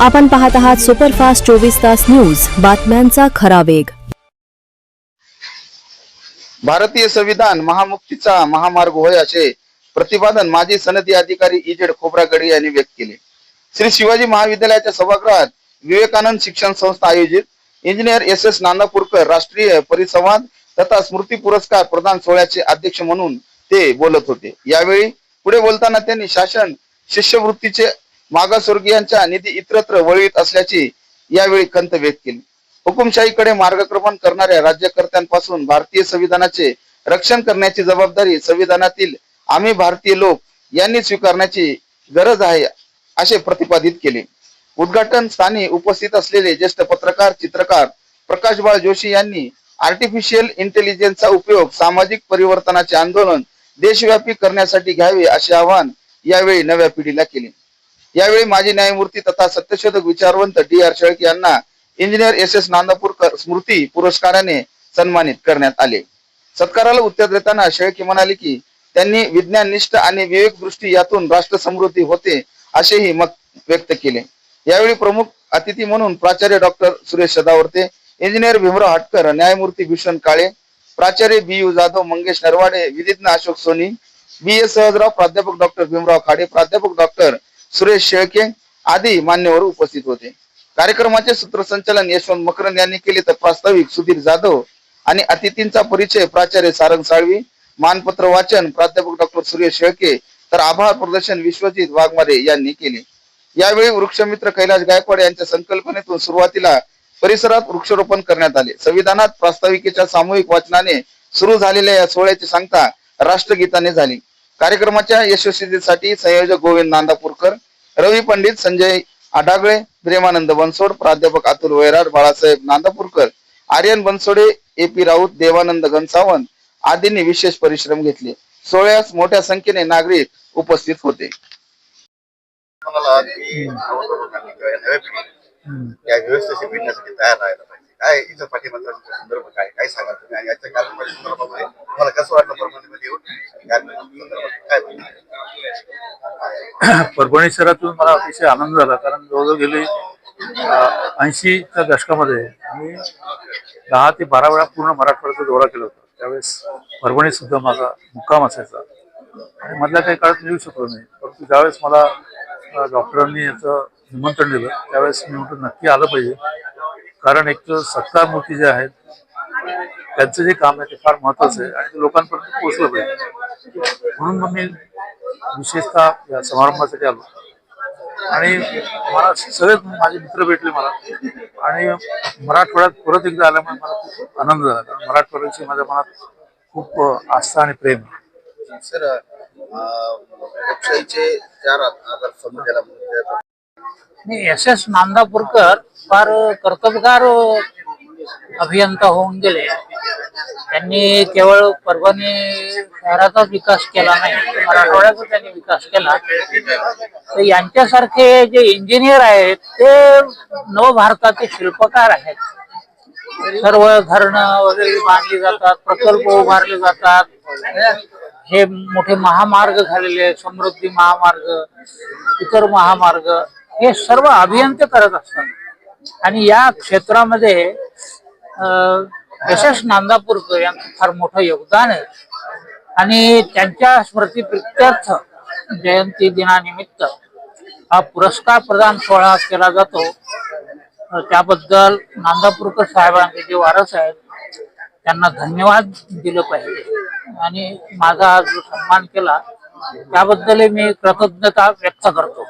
आपण पाहत आहात सुपरफास्ट चोवीस तास न्यूज. बातम्यांचा खरा वेग. भारतीय संविधान महामुक्तीचा महामार्ग होय असे प्रतिपादन माजी सनदी अधिकारी इजेड खोब्रागडी यांनी व्यक्त केले. श्री शिवाजी महाविद्यालयाच्या सभागृहात विवेकानंद शिक्षण संस्था आयोजित इंजिनियर एस एस नांदापूरकर राष्ट्रीय परिसंवाद तथा स्मृती पुरस्कार प्रदान सोहळ्याचे अध्यक्ष म्हणून ते बोलत होते. यावेळी पुढे बोलताना त्यांनी शासन शिष्यवृत्तीचे मागासवर्गीयांच्या निधी इतरत्र वळवित असल्याची यावेळी खंत व्यक्त केली. हुकुमशाहीकडे मार्गक्रमण करणाऱ्या राज्यकर्त्यांपासून भारतीय संविधानाचे रक्षण करण्याची जबाबदारी संविधानातील आम्ही भारतीय लोक यांनी स्वीकारण्याची गरज आहे असे प्रतिपादित केले. उद्घाटन स्थानी उपस्थित असलेले ज्येष्ठ पत्रकार चित्रकार प्रकाश बाळ जोशी यांनी आर्टिफिशियल इंटेलिजन्सचा उपयोग सामाजिक परिवर्तनाचे आंदोलन देशव्यापी करण्यासाठी घ्यावे असे आवाहन यावेळी नव्या पिढीला केले. यावेळी माजी न्यायमूर्ती तथा सत्यशोधक विचारवंत डी आर शेळके यांना इंजिनियर एस एस नांदापूरकर स्मृती पुरस्काराने सन्मानित करण्यात आले. सत्काराला उत्तर देताना शेळके म्हणाले की त्यांनी विज्ञाननिष्ठ आणि विवेक दृष्टी यातून राष्ट्र समृद्धी होते असेही मत व्यक्त केले. यावेळी प्रमुख अतिथी म्हणून प्राचार्य डॉक्टर सुरेश सदावर्ते इंजिनियर भीमराव हटकर न्यायमूर्ती भूषण काळे प्राचार्य बी यू जाधव मंगेश नरवाडे विधिज्ञ अशोक सोनी बी एस सहजराव प्राध्यापक डॉक्टर भीमराव खाडे प्राध्यापक डॉक्टर सुरेश शेळके आदी मान्यवर उपस्थित होते. कार्यक्रमाचे सूत्रसंचालन यशवंत मकरंद यांनी केले तर प्रास्ताविक सुधीर जाधव आणि अतिथींचा परिचय प्राचार्य सारंग साळवी मानपत्र वाचन प्राध्यापक डॉक्टर सुरेश शेळके तर आभार प्रदर्शन विश्वजित वाघमारे यांनी केले. यावेळी वृक्षमित्र कैलास गायकवाड यांच्या संकल्पनेतून सुरुवातीला परिसरात वृक्षारोपण करण्यात आले. संविधानात प्रास्ताविकेच्या सामूहिक वाचनाने सुरू झालेल्या या सोहळ्याची सांगता राष्ट्रगीताने झाली. कार्यक्रमाच्या यशस्वीतेसाठी संयोजक गोविंद नांदापूरकर रवी पंडित संजय आडागळे प्रेमानंद बनसोड प्राध्यापक अतुल वैराड बाळासाहेब नांदापूरकर आर्यन बनसोडे ए पी राऊत देवानंद घनसावंत आदींनी विशेष परिश्रम घेतले. सोहळ्यास मोठ्या संख्येने नागरिक उपस्थित होते. या काय इथं संदर्भ काय? काय तुम्ही? आणि याच्या कार्यक्रमाच्या संदर्भामध्ये तुम्हाला कसं वाटलं परभणीमध्ये येऊन आणि कार्यक्रमाच्या संदर्भात काय बोलणार? परभणी शहरातून मला अतिशय आनंद झाला कारण जवळजवळ गेले ऐंशीच्या दशकामध्ये मी दहा ते बारा वेळा पूर्ण मराठवाड्याचा दौरा केला होता. त्यावेळेस परभणीत सुद्धा माझा मुक्काम असायचा. आणि मधल्या काही काळात येऊ शकलो नाही. परंतु ज्यावेळेस मला डॉक्टरांनी याचं निमंत्रण दिलं त्यावेळेस मी म्हटलं नक्की आलं पाहिजे. कारण एक तर मूर्ती जे आहेत त्यांचं जे काम आहे ते फार महत्वाचं आहे आणि ते लोकांपर्यंत पोहोचलं पाहिजे. म्हणून मग मी विशेषतः या समारंभासाठी आलो. आणि मला सगळेच माझे मित्र भेटले मला. आणि मराठवाड्यात परत एकदा आल्यामुळे मला खूप आनंद झाला. कारण मराठवाड्याविषयी माझ्या मनात खूप आस्था आणि प्रेम आहे. सर चार एस नांदापूरकर फार कर्तबगार अभियंता होऊन गेले. त्यांनी केवळ परभणी शहराचाच विकास केला नाही मराठवाड्याचा त्यांनी विकास केला. तर यांच्यासारखे जे इंजिनियर आहेत ते नवभारताचे शिल्पकार आहेत. सर्व धरणं वगैरे बांधली जातात प्रकल्प उभारले जातात. हे मोठे महामार्ग झालेले समृद्धी महामार्ग इतर महामार्ग हे सर्व अभियंते करत असतात. आणि या क्षेत्रामध्ये यशस नांदापूरकर यांचं फार मोठं योगदान आहे. आणि त्यांच्या स्मृती जयंती दिनानिमित्त हा पुरस्कार प्रदान सोहळा केला जातो. त्याबद्दल नांदापूरकर साहेबांचे जे वारस आहेत त्यांना धन्यवाद दिलं पाहिजे. आणि माझा आज जो सन्मान केला त्याबद्दल मी कृतज्ञता व्यक्त करतो.